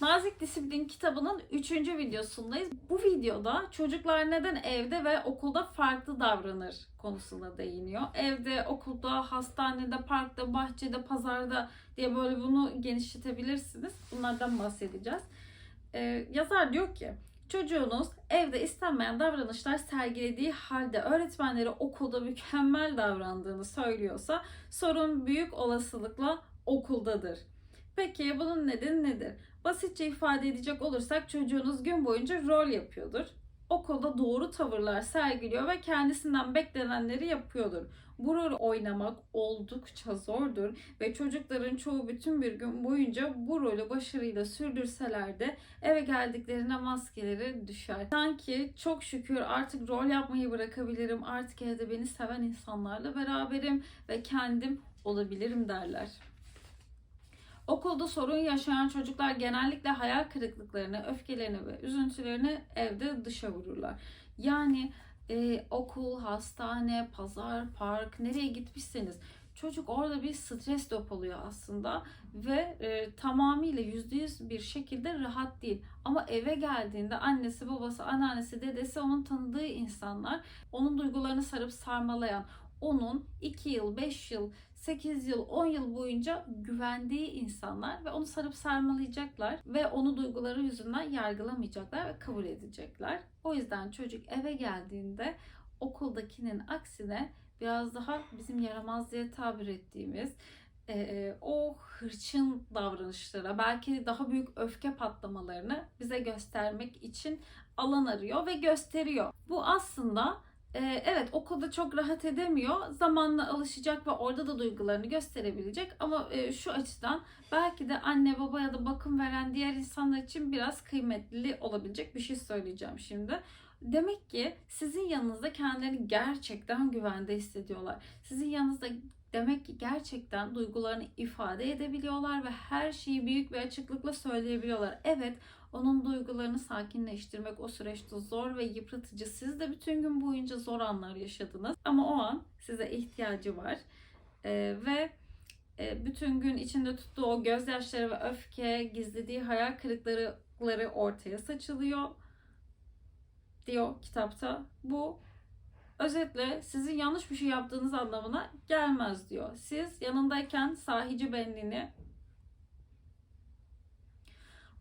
Nazik Disiplin kitabının 3. videosundayız. Bu videoda çocuklar neden evde ve okulda farklı davranır konusuna değiniyor. Evde, okulda, hastanede, parkta, bahçede, pazarda diye böyle bunu genişletebilirsiniz. Bunlardan bahsedeceğiz. Ee, yazar diyor ki Çocuğunuz evde istenmeyen davranışlar sergilediği halde öğretmenleri okulda mükemmel davrandığını söylüyorsa sorun büyük olasılıkla okuldadır. Peki bunun nedeni nedir? Basitçe ifade edecek olursak çocuğunuz gün boyunca rol yapıyordur. Okulda doğru tavırlar sergiliyor ve kendisinden beklenenleri yapıyordur. Bu rolü oynamak oldukça zordur ve çocukların çoğu bütün bir gün boyunca bu rolü başarıyla sürdürseler de eve geldiklerinde maskeleri düşer. Sanki çok şükür artık rol yapmayı bırakabilirim, artık evde beni seven insanlarla beraberim ve kendim olabilirim derler. Okulda sorun yaşayan çocuklar genellikle hayal kırıklıklarını, öfkelerini ve üzüntülerini evde dışa vururlar. Yani e, okul, hastane, pazar, park nereye gitmişseniz çocuk orada bir stres depoluyor aslında ve e, tamamıyla yüzde yüz bir şekilde rahat değil. Ama eve geldiğinde annesi, babası, anneannesi, dedesi onun tanıdığı insanlar onun duygularını sarıp sarmalayan, onun 2 yıl, 5 yıl, 8 yıl, 10 yıl boyunca güvendiği insanlar ve onu sarıp sarmalayacaklar ve onu duyguları yüzünden yargılamayacaklar ve kabul edecekler. O yüzden çocuk eve geldiğinde okuldakinin aksine biraz daha bizim yaramaz diye tabir ettiğimiz e, o hırçın davranışlara, belki daha büyük öfke patlamalarını bize göstermek için alan arıyor ve gösteriyor. Bu aslında ee, evet okulda çok rahat edemiyor. Zamanla alışacak ve orada da duygularını gösterebilecek. Ama e, şu açıdan belki de anne baba ya da bakım veren diğer insanlar için biraz kıymetli olabilecek bir şey söyleyeceğim şimdi. Demek ki sizin yanınızda kendilerini gerçekten güvende hissediyorlar. Sizin yanınızda demek ki gerçekten duygularını ifade edebiliyorlar ve her şeyi büyük bir açıklıkla söyleyebiliyorlar. Evet onun duygularını sakinleştirmek o süreçte zor ve yıpratıcı. Siz de bütün gün boyunca zor anlar yaşadınız. Ama o an size ihtiyacı var. Ee, ve e, bütün gün içinde tuttuğu o gözyaşları ve öfke, gizlediği hayal kırıklıkları ortaya saçılıyor diyor kitapta. Bu özetle sizin yanlış bir şey yaptığınız anlamına gelmez diyor. Siz yanındayken sahici benliğini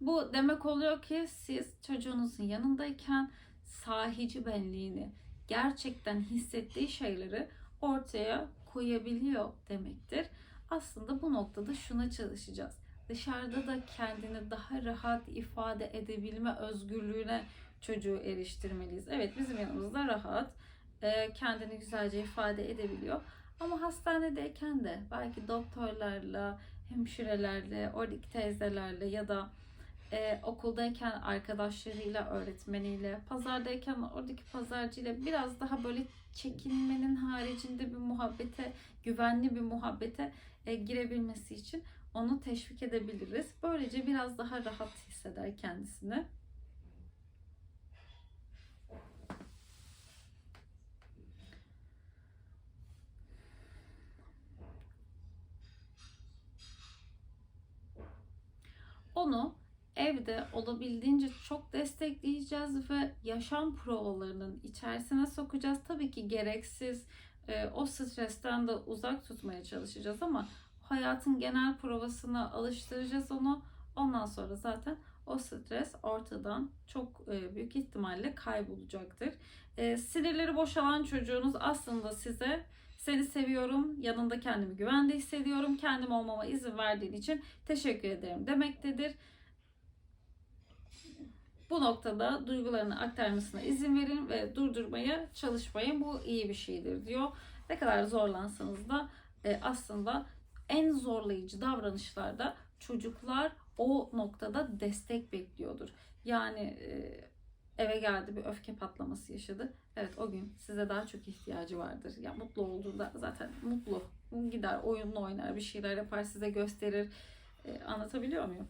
bu demek oluyor ki siz çocuğunuzun yanındayken sahici benliğini, gerçekten hissettiği şeyleri ortaya koyabiliyor demektir. Aslında bu noktada şuna çalışacağız. Dışarıda da kendini daha rahat ifade edebilme özgürlüğüne çocuğu eriştirmeliyiz. Evet bizim yanımızda rahat, e, kendini güzelce ifade edebiliyor. Ama hastanedeyken de belki doktorlarla, hemşirelerle, oradaki teyzelerle ya da e, okuldayken arkadaşlarıyla, öğretmeniyle, pazardayken oradaki pazarcıyla biraz daha böyle çekinmenin haricinde bir muhabbete, güvenli bir muhabbete e, girebilmesi için onu teşvik edebiliriz. Böylece biraz daha rahat hisseder kendisini. Onu evde olabildiğince çok destekleyeceğiz ve yaşam provalarının içerisine sokacağız. Tabii ki gereksiz e, o stresten de uzak tutmaya çalışacağız ama hayatın genel provasına alıştıracağız onu. Ondan sonra zaten o stres ortadan çok e, büyük ihtimalle kaybolacaktır. E, sinirleri boşalan çocuğunuz aslında size seni seviyorum, yanında kendimi güvende hissediyorum, kendim olmama izin verdiğin için teşekkür ederim demektedir. Bu noktada duygularını aktarmasına izin verin ve durdurmaya çalışmayın. Bu iyi bir şeydir diyor. Ne kadar zorlansanız da e, aslında en zorlayıcı davranışlarda çocuklar o noktada destek bekliyordur. Yani e, eve geldi bir öfke patlaması yaşadı. Evet o gün size daha çok ihtiyacı vardır. Ya mutlu olduğunda zaten mutlu. Gider oyunla oynar bir şeyler yapar size gösterir. E, anlatabiliyor muyum?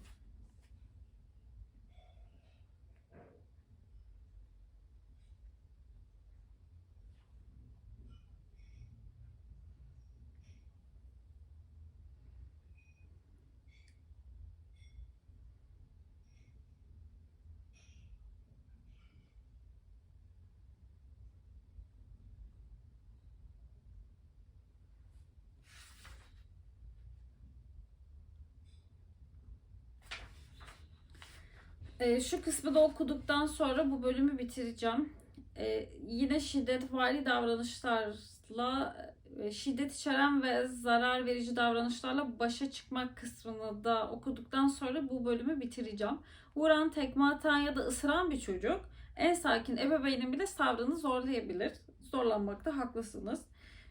Ee, şu kısmı da okuduktan sonra bu bölümü bitireceğim. Ee, yine şiddetvari davranışlarla e, şiddet içeren ve zarar verici davranışlarla başa çıkmak kısmını da okuduktan sonra bu bölümü bitireceğim. Vuran, tekme atan ya da ısıran bir çocuk en sakin ebeveynin bile sabrını zorlayabilir. Zorlanmakta haklısınız.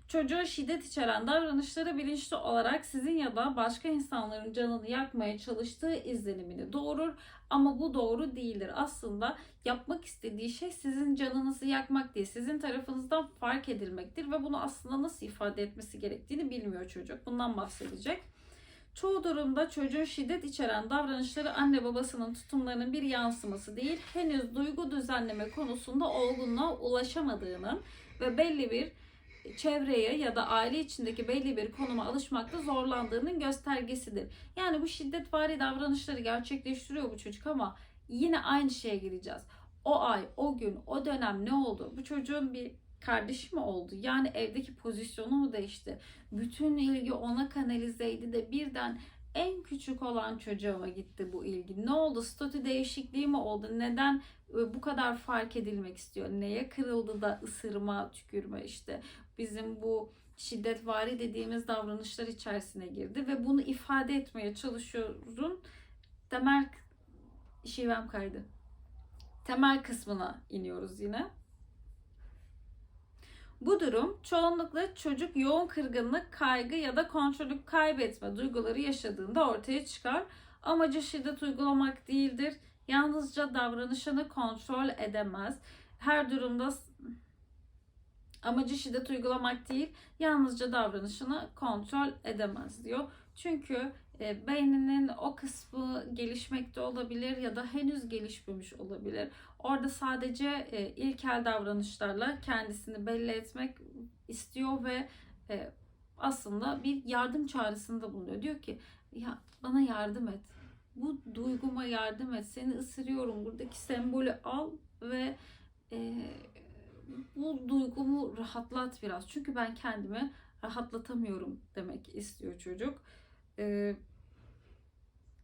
Çocuğa şiddet içeren davranışları bilinçli olarak sizin ya da başka insanların canını yakmaya çalıştığı izlenimini doğurur ama bu doğru değildir. Aslında yapmak istediği şey sizin canınızı yakmak değil, sizin tarafınızdan fark edilmektir ve bunu aslında nasıl ifade etmesi gerektiğini bilmiyor çocuk. Bundan bahsedecek. Çoğu durumda çocuğun şiddet içeren davranışları anne babasının tutumlarının bir yansıması değil, henüz duygu düzenleme konusunda olgunluğa ulaşamadığının ve belli bir çevreye ya da aile içindeki belli bir konuma alışmakta zorlandığının göstergesidir. Yani bu şiddetvari davranışları gerçekleştiriyor bu çocuk ama yine aynı şeye gireceğiz. O ay, o gün, o dönem ne oldu? Bu çocuğun bir kardeşi mi oldu? Yani evdeki pozisyonu mu değişti? Bütün ilgi ona kanalizeydi de birden en küçük olan çocuğuma gitti bu ilgi. Ne oldu? Statü değişikliği mi oldu? Neden e, bu kadar fark edilmek istiyor? Neye kırıldı da ısırma, tükürme işte bizim bu şiddetvari dediğimiz davranışlar içerisine girdi ve bunu ifade etmeye çalışıyorum. Temel şivem kaydı. Temel kısmına iniyoruz yine. Bu durum çoğunlukla çocuk yoğun kırgınlık, kaygı ya da kontrolü kaybetme duyguları yaşadığında ortaya çıkar. Amacı şiddet uygulamak değildir. Yalnızca davranışını kontrol edemez. Her durumda amacı şiddet uygulamak değil, yalnızca davranışını kontrol edemez diyor. Çünkü beyninin o kısmı gelişmekte olabilir ya da henüz gelişmemiş olabilir. Orada sadece e, ilkel davranışlarla kendisini belli etmek istiyor ve e, aslında bir yardım çağrısında bulunuyor. Diyor ki ya bana yardım et. Bu duyguma yardım et. Seni ısırıyorum. Buradaki sembolü al ve e, bu duygumu rahatlat biraz. Çünkü ben kendimi rahatlatamıyorum demek istiyor çocuk. Ee,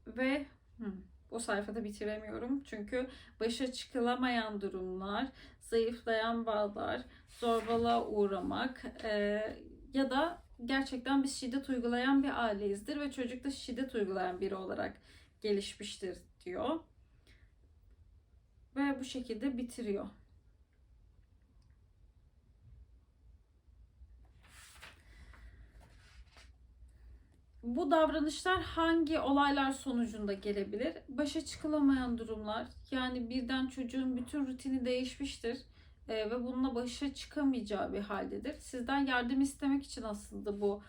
ve hı, o sayfada bitiremiyorum. Çünkü başa çıkılamayan durumlar, zayıflayan bağlar, zorbalığa uğramak e, ya da gerçekten biz şiddet uygulayan bir aileyizdir ve çocuk da şiddet uygulayan biri olarak gelişmiştir diyor. Ve bu şekilde bitiriyor. Bu davranışlar hangi olaylar sonucunda gelebilir? Başa çıkılamayan durumlar. Yani birden çocuğun bütün rutini değişmiştir e, ve bununla başa çıkamayacağı bir haldedir. Sizden yardım istemek için aslında bu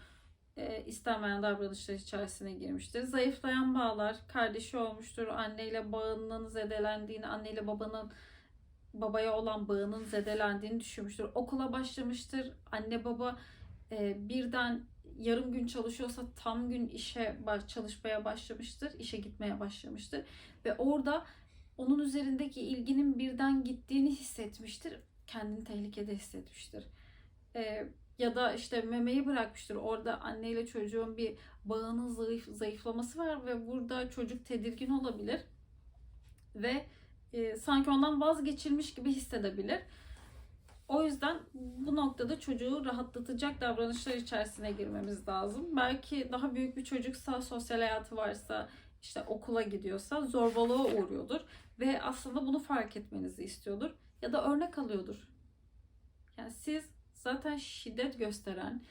e, istenmeyen davranışlar içerisine girmiştir. Zayıflayan bağlar, kardeşi olmuştur, anneyle bağının zedelendiğini, anneyle babanın babaya olan bağının zedelendiğini düşünmüştür. Okula başlamıştır. Anne baba e, birden yarım gün çalışıyorsa tam gün işe çalışmaya başlamıştır, işe gitmeye başlamıştır ve orada onun üzerindeki ilginin birden gittiğini hissetmiştir, kendini tehlikede hissetmiştir. Ee, ya da işte memeyi bırakmıştır. Orada anneyle çocuğun bir bağının zayıf, zayıflaması var ve burada çocuk tedirgin olabilir ve e, sanki ondan vazgeçilmiş gibi hissedebilir. O yüzden bu noktada çocuğu rahatlatacak davranışlar içerisine girmemiz lazım. Belki daha büyük bir çocuksa, sosyal hayatı varsa, işte okula gidiyorsa zorbalığa uğruyordur. Ve aslında bunu fark etmenizi istiyordur. Ya da örnek alıyordur. Yani siz zaten şiddet gösteren,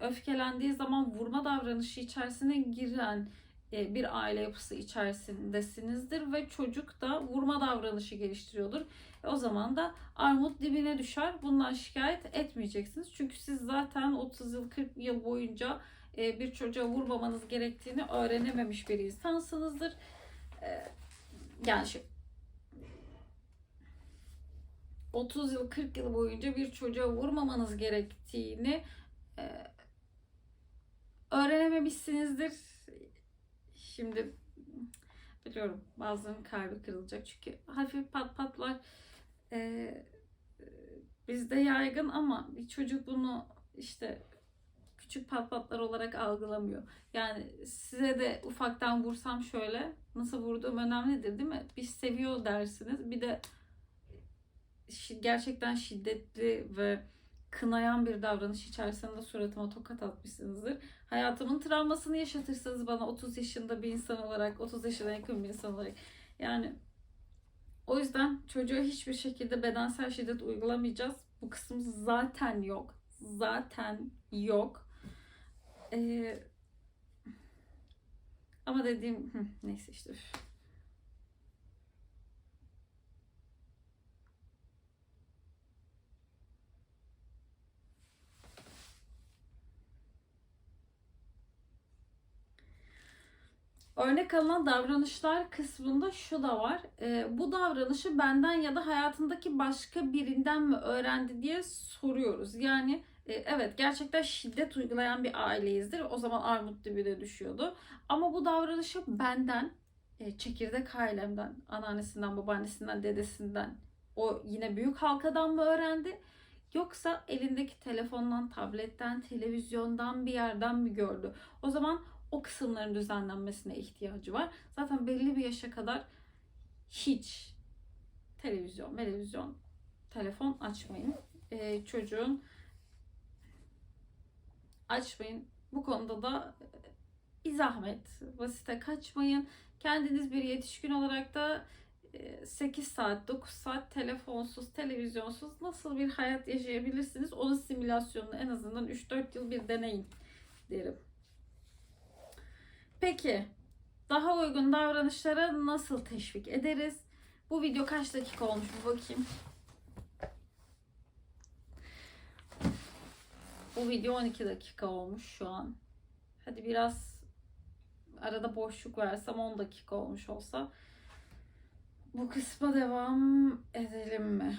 öfkelendiği zaman vurma davranışı içerisine giren bir aile yapısı içerisindesinizdir ve çocuk da vurma davranışı geliştiriyordur. O zaman da armut dibine düşer. Bundan şikayet etmeyeceksiniz. Çünkü siz zaten 30 yıl 40 yıl boyunca e, bir çocuğa vurmamanız gerektiğini öğrenememiş bir insansınızdır. E, yani şu 30 yıl 40 yıl boyunca bir çocuğa vurmamanız gerektiğini e, öğrenememişsinizdir. Şimdi biliyorum bazılarının kalbi kırılacak çünkü hafif pat patlar e, bizde yaygın ama bir çocuk bunu işte küçük pat patlar olarak algılamıyor. Yani size de ufaktan vursam şöyle nasıl vurduğum önemlidir değil mi? Bir seviyor dersiniz. Bir de gerçekten şiddetli ve kınayan bir davranış içerisinde suratıma tokat atmışsınızdır. Hayatımın travmasını yaşatırsınız bana 30 yaşında bir insan olarak, 30 yaşına yakın bir insan olarak. Yani o yüzden çocuğa hiçbir şekilde bedensel şiddet uygulamayacağız. Bu kısım zaten yok. Zaten yok. Ee, ama dediğim neyse işte. üf. Örnek alınan davranışlar kısmında şu da var. Ee, bu davranışı benden ya da hayatındaki başka birinden mi öğrendi diye soruyoruz. Yani e, evet gerçekten şiddet uygulayan bir aileyizdir. O zaman armut dibine düşüyordu. Ama bu davranışı benden, e, çekirdek ailemden, anneannesinden, babaannesinden, dedesinden, o yine büyük halkadan mı öğrendi? Yoksa elindeki telefondan, tabletten, televizyondan bir yerden mi gördü? O zaman o kısımların düzenlenmesine ihtiyacı var. Zaten belli bir yaşa kadar hiç televizyon, televizyon, telefon açmayın. Ee, çocuğun açmayın. Bu konuda da e, bir zahmet. Basite kaçmayın. Kendiniz bir yetişkin olarak da e, 8 saat, 9 saat telefonsuz, televizyonsuz nasıl bir hayat yaşayabilirsiniz? Onun simülasyonunu en azından 3-4 yıl bir deneyin derim. Peki daha uygun davranışlara nasıl teşvik ederiz? Bu video kaç dakika olmuş bir bakayım. Bu video 12 dakika olmuş şu an. Hadi biraz arada boşluk versem 10 dakika olmuş olsa. Bu kısma devam edelim mi?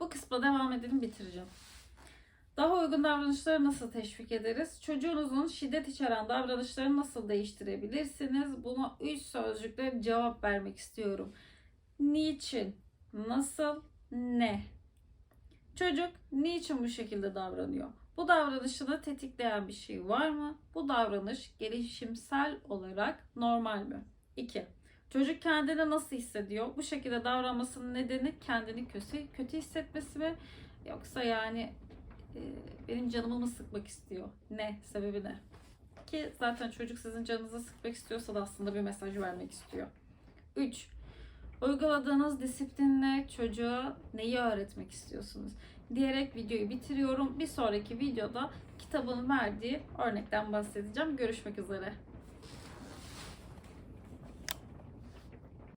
Bu kısma devam edelim bitireceğim. Daha uygun davranışları nasıl teşvik ederiz? Çocuğunuzun şiddet içeren davranışlarını nasıl değiştirebilirsiniz? Buna 3 sözcükle cevap vermek istiyorum. Niçin? Nasıl? Ne? Çocuk niçin bu şekilde davranıyor? Bu davranışını tetikleyen bir şey var mı? Bu davranış gelişimsel olarak normal mi? 2. Çocuk kendini nasıl hissediyor? Bu şekilde davranmasının nedeni kendini kötü kötü hissetmesi mi? Yoksa yani e, benim canımı mı sıkmak istiyor? Ne? Sebebi ne? Ki zaten çocuk sizin canınızı sıkmak istiyorsa da aslında bir mesaj vermek istiyor. 3. Uyguladığınız disiplinle çocuğa neyi öğretmek istiyorsunuz? Diyerek videoyu bitiriyorum. Bir sonraki videoda kitabın verdiği örnekten bahsedeceğim. Görüşmek üzere.